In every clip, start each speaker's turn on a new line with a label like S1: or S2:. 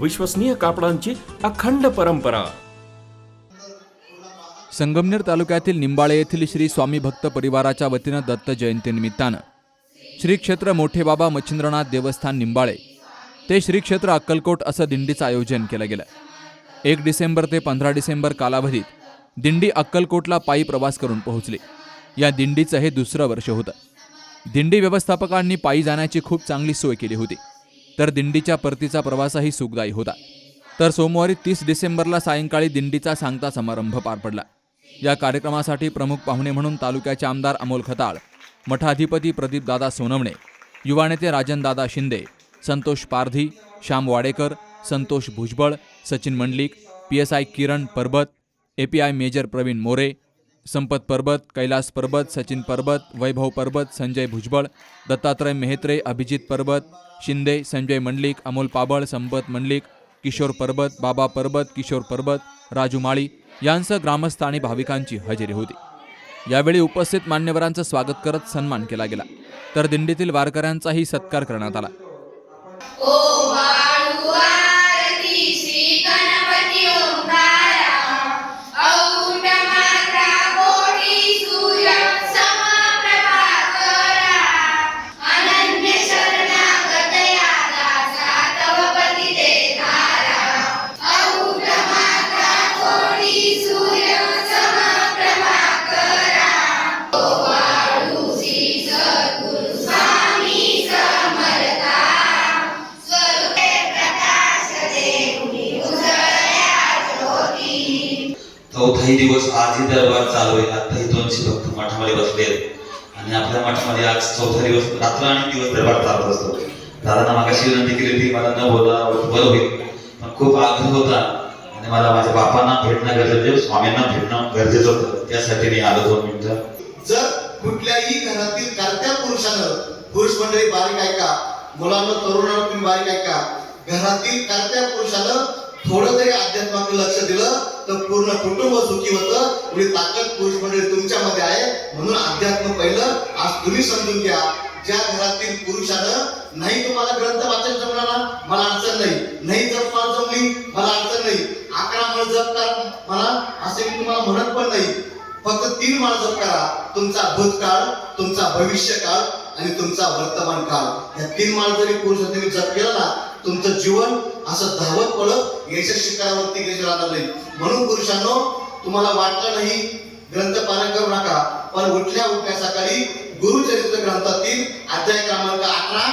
S1: विश्वसनीय कापडांची अखंड परंपरा.
S2: संगमनेर तालुक्यातील निंबाळे येथील श्री स्वामी भक्त परिवाराच्या वतीनं दत्त जयंतीनिमित्तानं श्री क्षेत्र मोठे बाबा मच्छिंद्रनाथ देवस्थान निंबाळे ते श्री क्षेत्र अक्कलकोट असं दिंडीचं आयोजन केलं गेलं. एक डिसेंबर ते पंधरा डिसेंबर कालावधीत दिंडी अक्कलकोटला पायी प्रवास करून पोहोचली. या दिंडीचं हे दुसरं वर्ष होतं. दिंडी व्यवस्थापकांनी पायी जाण्याची खूप चांगली सोय केली होती. तर दिंडीच्या परतीचा प्रवासही सुखदायी होता. तर सोमवारी तीस डिसेंबरला सायंकाळी दिंडीचा सांगता समारंभ पार पडला. या कार्यक्रमासाठी प्रमुख पाहुणे म्हणून तालुक्याचे आमदार अमोल खताळ मठाधिपती प्रदीपदादा सोनवणे युवा नेते राजनदादा Shinde Santosh Pardhi Shyam Wadekar Santosh Bhujbal Sachin Mandlik P S I Kiran Parbat A P I major Pravin More Sampat Parbat Kailas परबत सचिन परबत वैभव परबत संजय भुजबळ दत्तात्रय मेहत्रे अभिजित परबत शिंदे संजय मंडलिक अमोल पाबळ संपत मंडलिक किशोर परबत बाबा परबत किशोर परबत राजू माळी यांसह ग्रामस्थ आणि भाविकांची हजेरी होती. यावेळी उपस्थित मान्यवरांचं स्वागत करत सन्मान केला गेला. तर दिंडीतील वारकऱ्यांचाही सत्कार करण्यात आला.
S3: चौथाही दिवस आजही दरबार चालू आहे. आताही दोनशे भक्त मठामध्ये बसले आहेत. आणि आपल्या मठामध्ये आज चौथा दिवस रात्र आणि दिवस दरबार चालत असतो. दादांना मागाशी विनंती केली होती मला न बोला बरं होईल. पण खूप आग्रह होता. आणि मला माझ्या बापांना भेटणं गरजेचं स्वामींना भेटणं गरजेचं होतं. त्यासाठी मी आलो दोन मिनिटं.
S4: जर कुठल्याही घरातील कर्त्या पुरुषानं पुरुष मंडळी बारीक ऐका. मुलांना तरुणांना तुम्ही बारीक ऐका. घरातील कर्त्या पुरुषानं थोडं जरी अध्यात्माकडे लक्ष दिलं तर पूर्ण कुटुंब सुखी होतं. एवढी ताकद पुरुष मंडळी तुमच्यामध्ये आहे. म्हणून अध्यात्म पहिलं. आज तुम्ही समजून घ्या ज्या घरातील पुरुषानं नाही तुम्हाला ग्रंथ वाचन जमणार ना? मला अडचण नाही. नाही जप मला जमली मला अडचण नाही. अकरा मळ जप करा. मला असे मी तुम्हाला म्हणत पण नाही. फक्त तीन माळ जप करा. तुमचा भूतकाळ तुमचा भविष्य काळ आणि तुमचा वर्तमान काळ या तीन माळ जरी पुरुष तुम्ही जप केला ना तुमचं जीवन असं धावत पडत याच्या शिखरावरती गेले राहणार नाही. म्हणून पुरुषांनो तुम्हाला वाटलं नाही ग्रंथ पालन करू नका पण उठल्या उठल्या सकाळी गुरुचरित्र ग्रंथातील अध्याय क्रमांक अकरा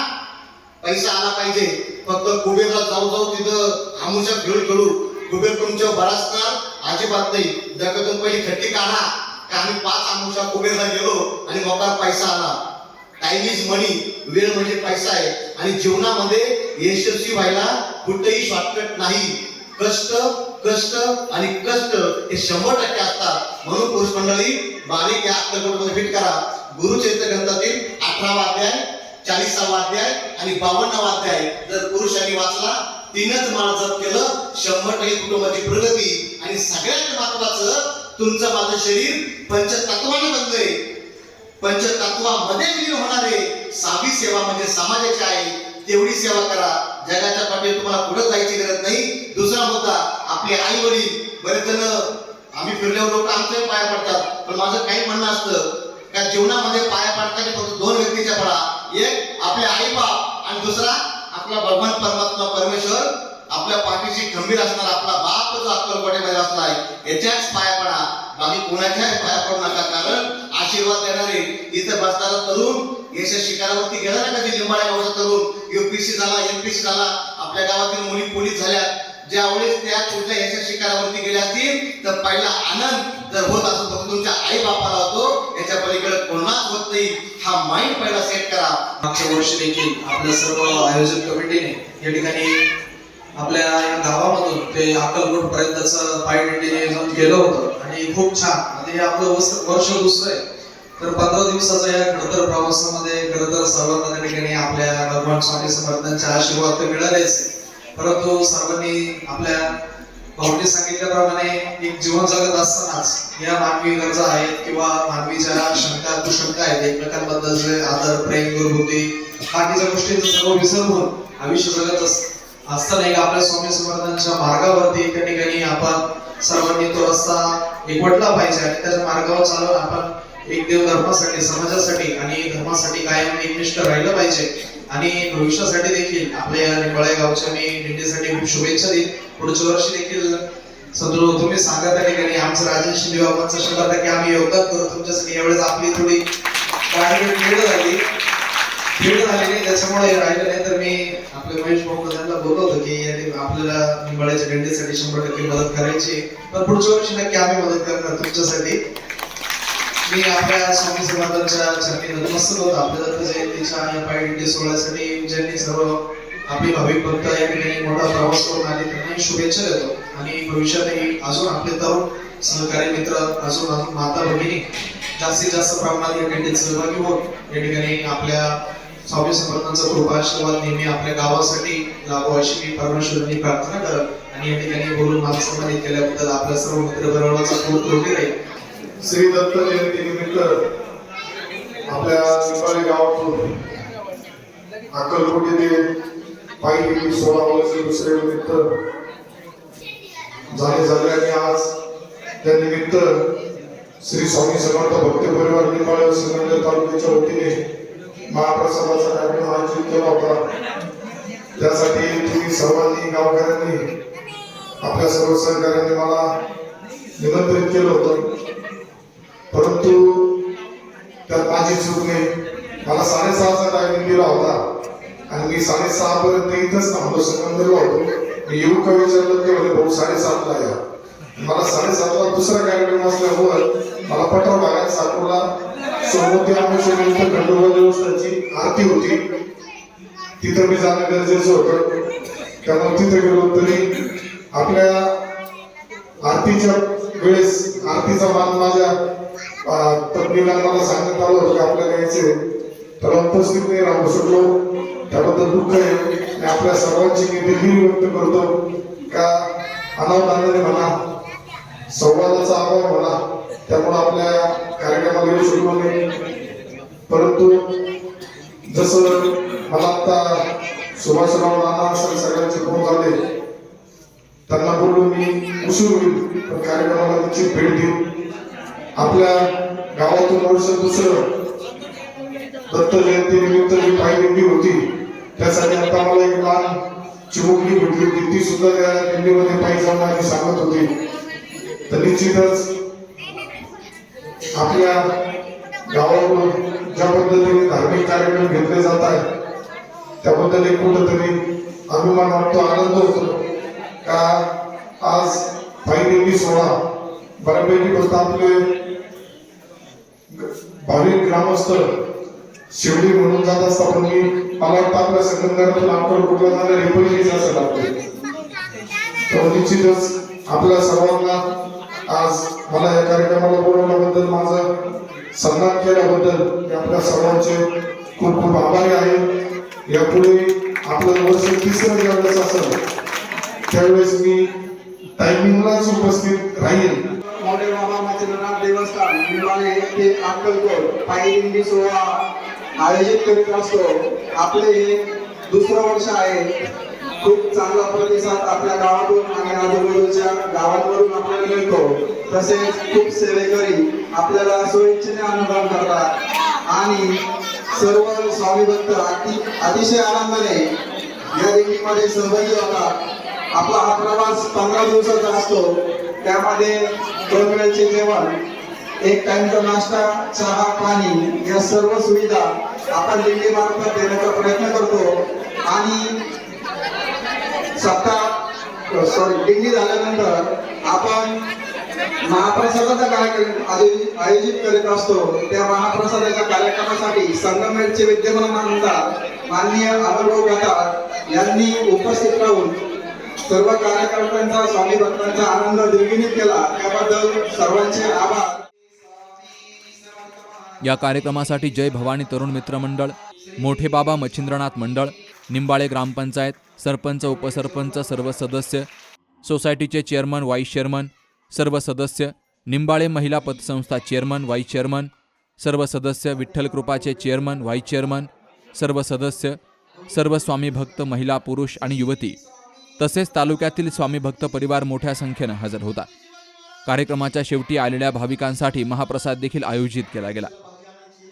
S4: पैसा आला पाहिजे. फक्त कुबेरला जाऊ जाऊ तिथं आमुषा खेळ खेळू. कुबेर तुमच्या बराचणार अजिबात नाही. जगातून पहिली खट्टी काढा. का आम्ही पाच आमुषा कुबेरला गेलो आणि मोकार पैसा आला. टाइम इज मनी वेळ म्हणजे पैसा आहे. आणि जीवनामध्ये यशस्वी व्हायला कुठेही शॉर्टकट नाही. कष्ट कष्ट आणि कष्ट हे शंभर टक्के असतात. म्हणून पुरुष मंडळी बारीक या अक्कलकोटमध्ये फिट करा. गुरुचरित्र ग्रंथातील अठरावा अध्याय चाळीसावा अध्याय आणि बावन्नावा अध्याय. जर पुरुषांनी वाचला तीनच मला जप केलं शंभर टक्के कुटुंबाची प्रगती आणि सगळ्यात महत्वाचं तुमचं माझं शरीर पंचतत्वानं बनलंय. पंचतत्वामध्ये विलीन होणारे सावी सेवा म्हणजे समाजाची आहे. तेवढी सेवा करा. जगाच्या पाठीवर तुम्हाला पुढे जायची गरज नाही. दुसरा मुद्दा आपले आई वडील बरेच जण आम्ही फिरल्यावर लोक आमच्या पाया पडतात. पण माझं काही म्हणणं असतं का जीवनामध्ये पाया पडतात फक्त दोन व्यक्तीच्या पडा. एक आपले आई बाप आणि दुसरा आपला भगवान परमात्मा परमेश्वर आपल्या पाठीशी खंबीर असणार आपला बाप जो अक्कलकोटेमध्ये आहे. याच्याच पाया पडा. बाकी कोणाच्याच पाया पडू नका. कारण आशीर्वाद देणार इथं तरुण यश शिकारावरती गेला ना कधी लिंबाळ्या गावचा तरुण? युपीसी झाला एमपीसी झाला. आपल्या गावातील मुली पोलीस झाल्या ज्यावेळेस त्या कुठल्या यश शिकारावरती गेल्या असतील तर पहिला आनंद जर होत असतो तर तुमच्या आई बापाला होतो. याच्या पलीकडे कोणाच होत नाही. हा माइंड पहिला सेट करा.
S5: मागच्या वर्षी देखील आपल्या सर्व आयोजन कमिटीने या ठिकाणी आपल्या गावामधून ते अक्कलकोट पर्यंतचं पायी जाऊन गेलो होतो. आणि खूप छान. आणि हे आपलं वस्त्र वर्ष दुसरं आहे. तर पंधरा दिवसाचा या खडतर प्रवासामध्ये खरं तर सर्वांना त्या ठिकाणी आपल्या भगवान स्वामी समर्थांचे आशीर्वाद तर मिळालेच आहे. परंतु सर्वांनी आपल्या भाऊने सांगितल्याप्रमाणे एक जीवन जगत असतानाच या मानवी गरजा आहेत किंवा मानवीच्या शंका कुशंका आहेत एकमेकांबद्दल जे आदर प्रेम गुरुबुद्धी बाकीच्या गोष्टींचं सर्व विसरून आयुष्य जगत असताना एक आपल्या स्वामी समर्थांच्या मार्गावरती त्या ठिकाणी आपण सर्वांनी तो रस्ता एकवटला पाहिजे आणि त्याच्या मार्गावर चालून आपण एक देव धर्मासाठी समाजासाठी आणि धर्मासाठी कायम एकनिष्ठ राहिलं पाहिजे. आणि भविष्यासाठी देखील आपल्या या गावच्या मी दिंडीसाठी खूप शुभेच्छा देईन. पुढच्या वर्षी देखील संतोष तुम्ही सांगा त्या ठिकाणी आमचं राजन शिंदे बाबांचं शंभर टक्के आम्ही योगदान करू. तुमच्यासाठी यावेळेस आपली थोडी गाडी भेट झाली. खेळ झाली नाही त्याच्यामुळे राहिलं नाही. तर मी आपले महेश भाऊ त्यांना बोलवतो की यांनी आपल्याला निंबाळ्याच्या दिंडीसाठी शंभर टक्के मदत करायची पण पुढच्या वर्षी नक्की आम्ही मदत करणार तुमच्यासाठी. मी आपल्या स्वामी समाजाच्या चरणी नतमस्तक होतो आपल्या दत्त जयंतीच्या या पायदिंडी सोहळ्यासाठी ज्यांनी सर्व आपले भाविक भक्त या ठिकाणी मोठा प्रवास करून आले त्यांना शुभेच्छा देतो. आणि भविष्यातही अजून आपले तरुण सहकारी मित्र अजून अजून माता भगिनी जास्तीत जास्त प्रमाणात या ठिकाणी सहभागी होत या ठिकाणी आपल्या स्वामी समर्थांचा कृपा आशीर्वाद नेहमी आपल्या गावासाठी लाभो अशी मी परमेश्वरांनी प्रार्थना करत आणि या ठिकाणी बोलून मला सन्मानित केल्याबद्दल आपल्या सर्व मित्र बरोबरचा खूप कृती राहील
S6: श्री दत्त जयंतीनिमित्त आपल्या निपाळी गावातून अकलकोटी येथे पायी सोळा वर्ष दुसरे निमित्त. झाले झाल्याने आज त्या निमित्त श्री स्वामी समर्थ भक्त परिवार निपाळ सिंगंदर तालुक्याच्या वतीने महाप्रसादाचा कार्यक्रम आयोजित केला होता. त्यासाठी तुम्ही सर्वांनी गावकऱ्यांनी आपल्या सर्व सहकार्यांनी मला निमंत्रित केलं होतं. मला साडेसहाचा टायमिंग दिला होता. आणि मी साडेसहा पर्यंत इथंच थांबलो सिकंदरला होतो मी येऊ का विचारलं ते म्हणजे भाऊ साडेसातला या. मला साडेसातला दुसरा कार्यक्रम असल्यामुळं मला पठार भागात साकोरला सोमवती आमेश्वर खंडोबा देवस्थानची आरती होती. तिथं मी जाणं गरजेचं होतं. त्यामुळे तिथे गेलो तरी आपल्या आरतीच्या वेळेस आरतीचा मान माझ्या अं, पत्नीला मला सांगण्यात आलं होतं की आपल्याला यायचे तर उपस्थित नाही राहू शकलो. त्याबद्दल दुःख आहे. मी आपल्या सर्वांची मी दिलगिरी व्यक्त करतो. का अनावधानाने म्हणा संवादाचा अभाव म्हणा त्यामुळे आपल्या कार्यक्रमाला येऊ शकलो नाही. परंतु जसं मला आता सुभाषराव नाना असेल सगळ्यांचे फोन झाले त्यांना बोललो मी उशीर होईल पण कार्यक्रमाला त्यांची भेट देऊ आपल्या गावातून वर्ष दुसरं दत्त जयंती निमित्त जी पायदिंडी होती त्यासाठी आता मला एक लहान चिमुकली भेटली होती. ती सुद्धा त्या दिंडीमध्ये पायी जाऊन आणि सांगत होती. तर निश्चितच आपल्या गावाकडून ज्या पद्धतीने धार्मिक कार्यक्रम घेतले जात आहेत त्याबद्दल एक कुठंतरी अभिमान वाटतो आनंद होतो का? आज पायदिंडी सोहळा बऱ्यापैकी फक्त आपले भाविक ग्रामस्थ शिवडी म्हणून जात असता पण मी मला वाटतं आपल्या संगमनेरातून आपण जाणारे हे पहिलीच असेल लागतो तर निश्चितच आपल्या सर्वांना आज मला या कार्यक्रमाला बोलवल्याबद्दल माझं सन्मान केल्याबद्दल मी आपल्या सर्वांचे खूप खूप आभारी आहे. यापुढे आपलं वर्ष तिसरं ज्यावेळेस असेल त्यावेळेस मी टायमिंगलाच उपस्थित राहील
S7: मोठे बाबा मच्छिंद्रनाथ देवस्थान निंबाळे ते अक्कलकोट पायरी सोहळा आयोजित करीत असतो आपले हे दुसरं वर्ष आहे. खूप चांगला प्रतिसाद आपल्या गावातून आणि आजूबाजूच्या गावांवरून आपल्याला मिळतो. तसेच खूप सेवेकरी आपल्याला स्वइच्छेने अनुदान करतात. आणि सर्व स्वामी भक्त अति अतिशय आनंदाने या देवीमध्ये सहभागी होतात. आपला हा प्रवास पंधरा दिवसाचा असतो. त्यामध्ये दोन वेळचे जेवण एक टाइमचा नाश्ता चहा पाणी या सर्व सुविधा आपण दिल्ली मार्फत देण्याचा प्रयत्न करतो. आणि सप्ताह सॉरी दिंडी झाल्यानंतर आपण महाप्रसादाचा कार्यक्रम आयोजित आयोजित करीत असतो. त्या महाप्रसादाच्या कार्यक्रमासाठी संगमेरचे विद्यमान आमदार माननीय अमरभाऊ गटार यांनी उपस्थित राहून सर्व कार्यकर्त्यांचा स्वामी भक्तांचा आनंद द्विगुणित केला. त्याबद्दल सर्वांचे आभार.
S2: या कार्यक्रमासाठी जय भवानी तरुण मित्र मंडळ मोठे बाबा मच्छिंद्रनाथ मंडळ निंबाळे ग्रामपंचायत सरपंच उपसरपंच सर्व सदस्य सोसायटीचे चेअरमन वाईस चेअरमन सर्व सदस्य निंबाळे महिला पतसंस्था चेअरमन वाईस चेअरमन सर्व सदस्य विठ्ठल कृपाचे चेअरमन व्हाईस चेअरमन सर्व सदस्य सर्व स्वामी भक्त महिला पुरुष आणि युवती. तसेच तालुक्यातील स्वामी भक्त परिवार मोठ्या संख्येनं हजर होता. कार्यक्रमाच्या शेवटी आलेल्या भाविकांसाठी महाप्रसाद देखील आयोजित केला गेला.